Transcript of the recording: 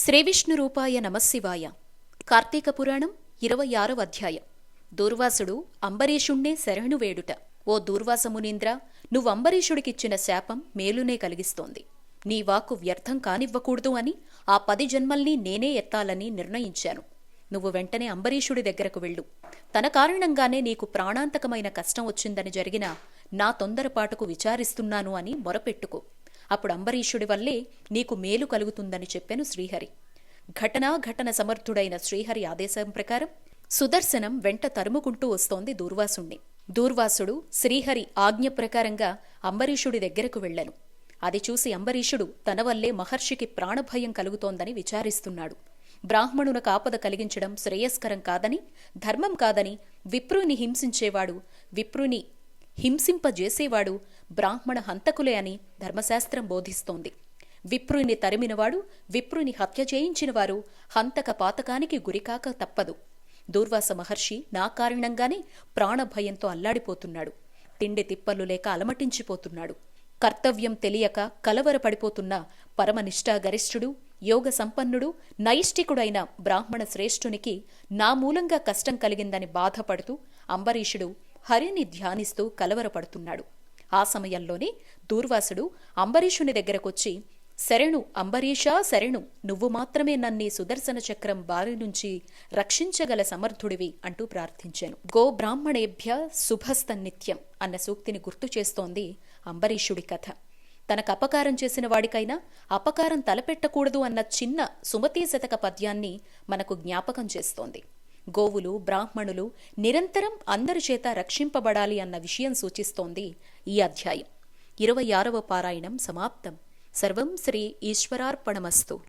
శ్రీవిష్ణురూపాయ నమశివాయ కార్తీక పురాణం ఇరవై ఆరవ అధ్యాయం. దూర్వాసుడు అంబరీషుణ్ణే శరణు వేడుట. ఓ దూర్వాసమునీంద్ర నువ్వంబరీషుడికిచ్చిన నువ్వు అంబరీషుడికిచ్చిన శాపం మేలునే కలిగిస్తోంది. నీ వాక్కు వ్యర్థం కానివ్వకూడదు అని ఆ పది జన్మల్ని నేనే ఎత్తాలని నిర్ణయించాను. నువ్వు వెంటనే అంబరీషుడి దగ్గరకు వెళ్ళు. తన కారణంగానే నీకు ప్రాణాంతకమైన కష్టం వచ్చిందని జరిగిన నా తొందరపాటుకు విచారిస్తున్నాను అని మొరపెట్టుకో. అప్పుడు అంబరీషుడి వల్లే నీకు మేలు కలుగుతుందని చెప్పెను శ్రీహరి. ఘటనా ఘటన సమర్థుడైన శ్రీహరి ఆదేశం ప్రకారం సుదర్శనం వెంట తరుముకుంటూ వస్తోంది దూర్వాసుణ్ణి. దూర్వాసుడు శ్రీహరి ఆజ్ఞ ప్రకారంగా అంబరీషుడి దగ్గరకు వెళ్ళను. అది చూసి అంబరీషుడు తన వల్లే మహర్షికి ప్రాణభయం కలుగుతోందని విచారిస్తున్నాడు. బ్రాహ్మణునకు ఆపద కలిగించడం శ్రేయస్కరం కాదని ధర్మం కాదని విప్రుని హింసించేవాడు విప్రుని హింసింపజేసేవాడు బ్రాహ్మణ హంతకులే అని ధర్మశాస్త్రం బోధిస్తోంది. విప్రుని తరిమినవాడు విప్రుని హత్య చేయించినవారు హంతక పాతకానికి గురికాక తప్పదు. దూర్వాస మహర్షి నా కారణంగానే ప్రాణభయంతో అల్లాడిపోతున్నాడు. తిండి తిప్పలు లేక అలమటించిపోతున్నాడు. కర్తవ్యం తెలియక కలవరపడిపోతున్న పరమనిష్టాగరిష్ఠుడు యోగ సంపన్నుడు నైష్టికుడైన బ్రాహ్మణ శ్రేష్ఠునికి నా మూలంగా కష్టం కలిగిందని బాధపడుతూ అంబరీషుడు హరిని ధ్యానిస్తూ కలవరపడుతున్నాడు. ఆ సమయంలోనే దూర్వాసుడు అంబరీషుని దగ్గరకొచ్చి శరణు అంబరీషా శరణు నువ్వు మాత్రమే నన్ని సుదర్శన చక్రం బారి నుంచి రక్షించగల సమర్థుడివి అంటూ ప్రార్థించాను. గో బ్రాహ్మణేభ్య శుభస్త నిత్యం అన్న సూక్తిని గుర్తు చేస్తోంది అంబరీషుడి కథ. తనకు అపకారం చేసిన వాడికైనా అపకారం తలపెట్టకూడదు అన్న చిన్న సుమతీ శతక పద్యాన్ని మనకు జ్ఞాపకం చేస్తోంది. గోవులు బ్రాహ్మణులు నిరంతరం అందరి చేత రక్షింపబడాలి అన్న విషయం సూచిస్తోంది ఈ అధ్యాయం. ఇరవై ఆరవ పారాయణం సమాప్తం. సర్వం శ్రీ ఈశ్వరార్పణమస్తు.